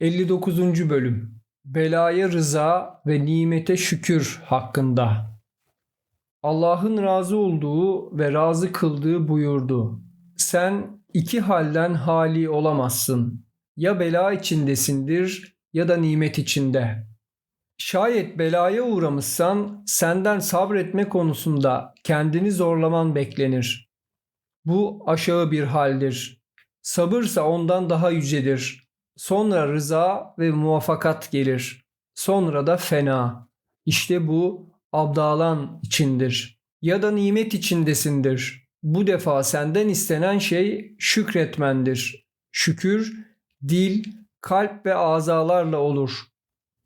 59. Bölüm Belaya rıza ve nimete şükür hakkında Allah'ın razı olduğu ve razı kıldığı buyurdu. Sen iki halden hali olamazsın. Ya bela içindesindir ya da nimet içinde. Şayet belaya uğramışsan senden sabretme konusunda kendini zorlaman beklenir. Bu aşağı bir haldir. Sabırsa ondan daha yücedir. Sonra rıza ve muvaffakat gelir. Sonra da fena. İşte bu abdalan içindir. Ya da nimet içindesindir. Bu defa senden istenen şey şükretmendir. Şükür dil, kalp ve azalarla olur.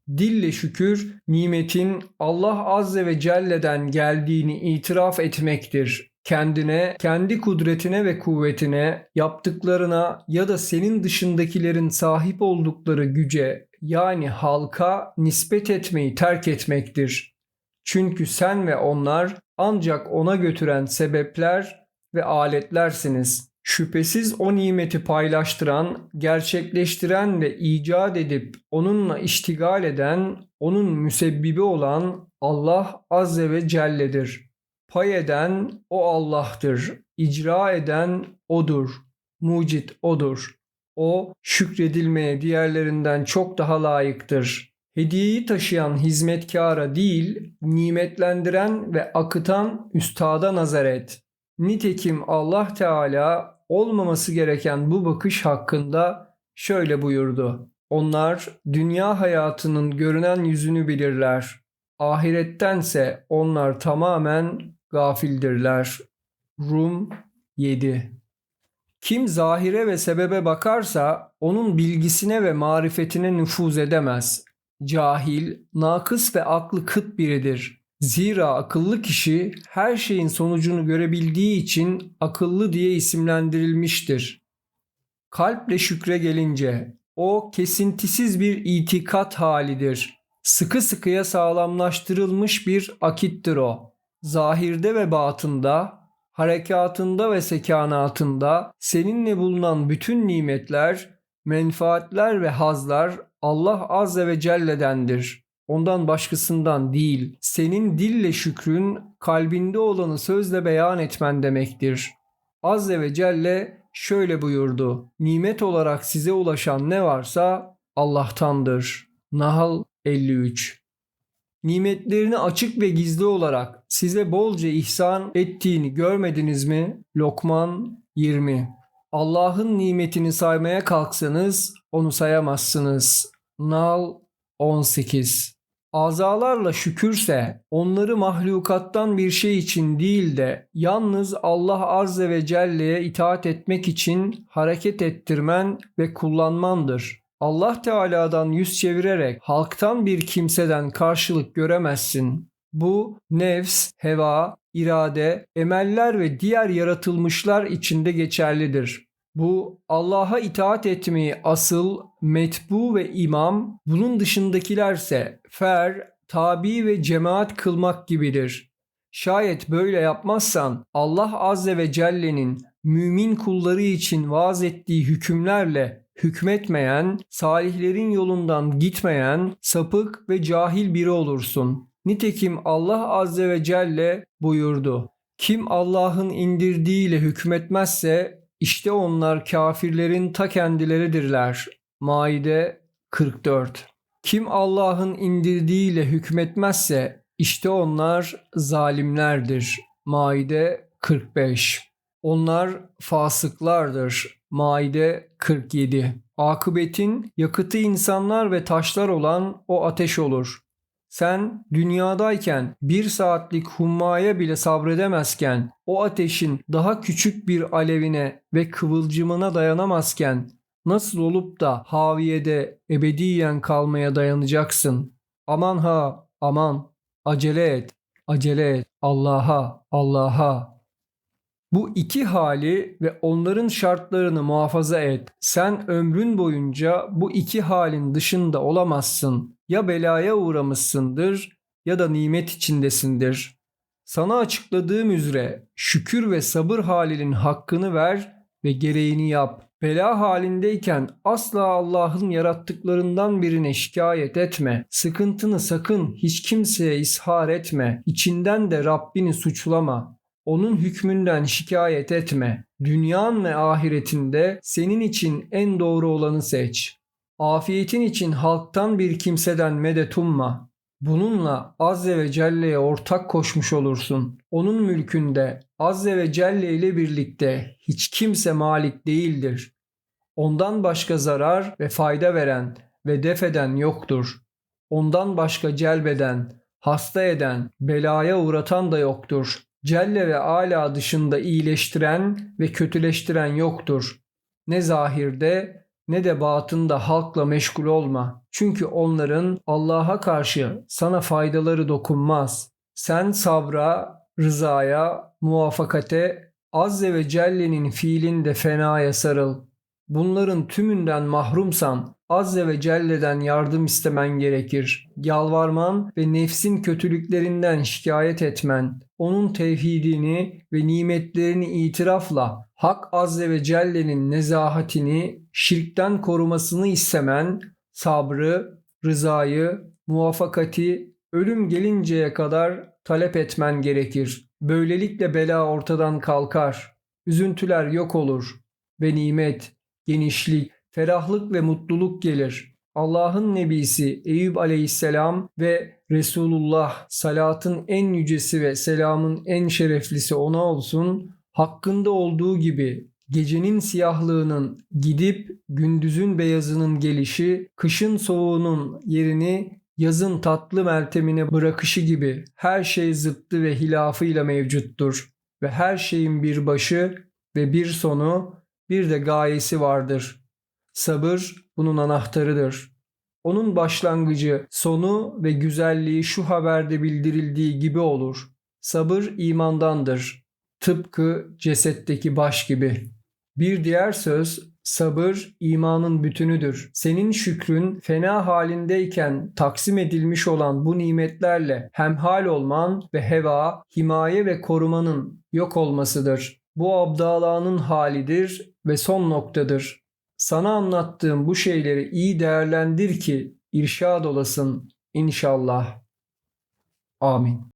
Dille şükür nimetin Allah Azze ve Celle'den geldiğini itiraf etmektir kendine, kendi kudretine ve kuvvetine, yaptıklarına ya da senin dışındakilerin sahip oldukları güce yani halka nispet etmeyi terk etmektir. Çünkü sen ve onlar ancak ona götüren sebepler ve aletlersiniz. Şüphesiz o nimeti paylaştıran, gerçekleştiren ve icat edip onunla iştigal eden, onun müsebbibi olan Allah Azze ve Celle'dir. Pay eden o Allah'tır. İcra eden odur. Mucit odur. O şükredilmeye diğerlerinden çok daha layıktır. Hediyeyi taşıyan hizmetkara değil, nimetlendiren ve akıtan üstada nazar et. Nitekim Allah Teala olmaması gereken bu bakış hakkında şöyle buyurdu. Onlar dünya hayatının görünen yüzünü bilirler. Ahirettense onlar tamamen gafildirler. Rum 7 Kim zahire ve sebebe bakarsa onun bilgisine ve marifetine nüfuz edemez. Cahil, nakıs ve aklı kıt biridir. Zira akıllı kişi her şeyin sonucunu görebildiği için akıllı diye isimlendirilmiştir. Kalple şükre gelince o kesintisiz bir itikat halidir. Sıkı sıkıya sağlamlaştırılmış bir akittir o. Zahirde ve batında, harekatında ve sekanatında seninle bulunan bütün nimetler, menfaatler ve hazlar Allah Azze ve Celle'dendir. Ondan başkasından değil. Senin dille şükrün kalbinde olanı sözle beyan etmen demektir. Azze ve Celle şöyle buyurdu. Nimet olarak size ulaşan ne varsa Allah'tandır. Nahl 53 Nimetlerini açık ve gizli olarak size bolca ihsan ettiğini görmediniz mi? Lokman 20 Allah'ın nimetini saymaya kalksanız onu sayamazsınız. Nal 18 Azalarla şükürse onları mahlukattan bir şey için değil de yalnız Allah Azze ve Celle'ye itaat etmek için hareket ettirmen ve kullanmandır. Allah Teala'dan yüz çevirerek halktan bir kimseden karşılık göremezsin. Bu nefs, heva, irade, emeller ve diğer yaratılmışlar içinde geçerlidir. Bu Allah'a itaat etmeyi asıl, metbu ve imam, bunun dışındakilerse fer, tabi ve cemaat kılmak gibidir. Şayet böyle yapmazsan Allah Azze ve Celle'nin mümin kulları için vaaz ettiği hükümlerle hükmetmeyen, salihlerin yolundan gitmeyen, sapık ve cahil biri olursun. Nitekim Allah Azze ve Celle buyurdu. Kim Allah'ın indirdiğiyle hükmetmezse işte onlar kafirlerin ta kendileridirler. Maide 44 Kim Allah'ın indirdiğiyle hükmetmezse işte onlar zalimlerdir. Maide 45 Onlar fasıklardır. Maide 47 Akıbetin yakıtı insanlar ve taşlar olan o ateş olur. Sen dünyadayken bir saatlik hummaya bile sabredemezken, o ateşin daha küçük bir alevine ve kıvılcımına dayanamazken, nasıl olup da haviyede ebediyen kalmaya dayanacaksın? Aman ha, aman, acele et, acele et, Allah'a, Allah'a. Bu iki hali ve onların şartlarını muhafaza et. Sen ömrün boyunca bu iki halin dışında olamazsın. Ya belaya uğramışsındır ya da nimet içindesindir. Sana açıkladığım üzere şükür ve sabır halinin hakkını ver ve gereğini yap. Bela halindeyken asla Allah'ın yarattıklarından birine şikayet etme. Sıkıntını sakın hiç kimseye ishar etme. İçinden de Rabbini suçlama. Onun hükmünden şikayet etme. Dünyan ve ahiretinde senin için en doğru olanı seç. Afiyetin için halktan bir kimseden medet umma. Bununla Azze ve Celle'ye ortak koşmuş olursun. Onun mülkünde Azze ve Celle ile birlikte hiç kimse malik değildir. Ondan başka zarar ve fayda veren ve defeden yoktur. Ondan başka celbeden, hasta eden, belaya uğratan da yoktur. Celle ve Ala dışında iyileştiren ve kötüleştiren yoktur. Ne zahirde ne de batında halkla meşgul olma. Çünkü onların Allah'a karşı sana faydaları dokunmaz. Sen sabra, rızaya, muvaffakate, Azze ve Celle'nin fiilinde fenaya sarıl. Bunların tümünden mahrumsan Azze ve Celle'den yardım istemen gerekir. Yalvarman ve nefsin kötülüklerinden şikayet etmen, onun tevhidini ve nimetlerini itirafla Hak Azze ve Celle'nin nezahatini, şirkten korumasını istemen, sabrı, rızayı, muvaffakati ölüm gelinceye kadar talep etmen gerekir. Böylelikle bela ortadan kalkar, üzüntüler yok olur ve nimet, genişlik, ferahlık ve mutluluk gelir. Allah'ın nebisi Eyüp aleyhisselam ve Resulullah salatın en yücesi ve selamın en şereflisi ona olsun hakkında olduğu gibi gecenin siyahlığının gidip gündüzün beyazının gelişi, kışın soğuğunun yerini yazın tatlı meltemine bırakışı gibi her şey zıttı ve hilafıyla mevcuttur ve her şeyin bir başı ve bir sonu bir de gayesi vardır. Sabır bunun anahtarıdır. Onun başlangıcı, sonu ve güzelliği şu haberde bildirildiği gibi olur. Sabır imandandır. Tıpkı cesetteki baş gibi. Bir diğer söz sabır imanın bütünüdür. Senin şükrün fena halindeyken taksim edilmiş olan bu nimetlerle hemhal olman ve heva, himaye ve korumanın yok olmasıdır. Bu abdalanın halidir ve son noktadır. Sana anlattığım bu şeyleri iyi değerlendir ki irşad olasın inşallah. Amin.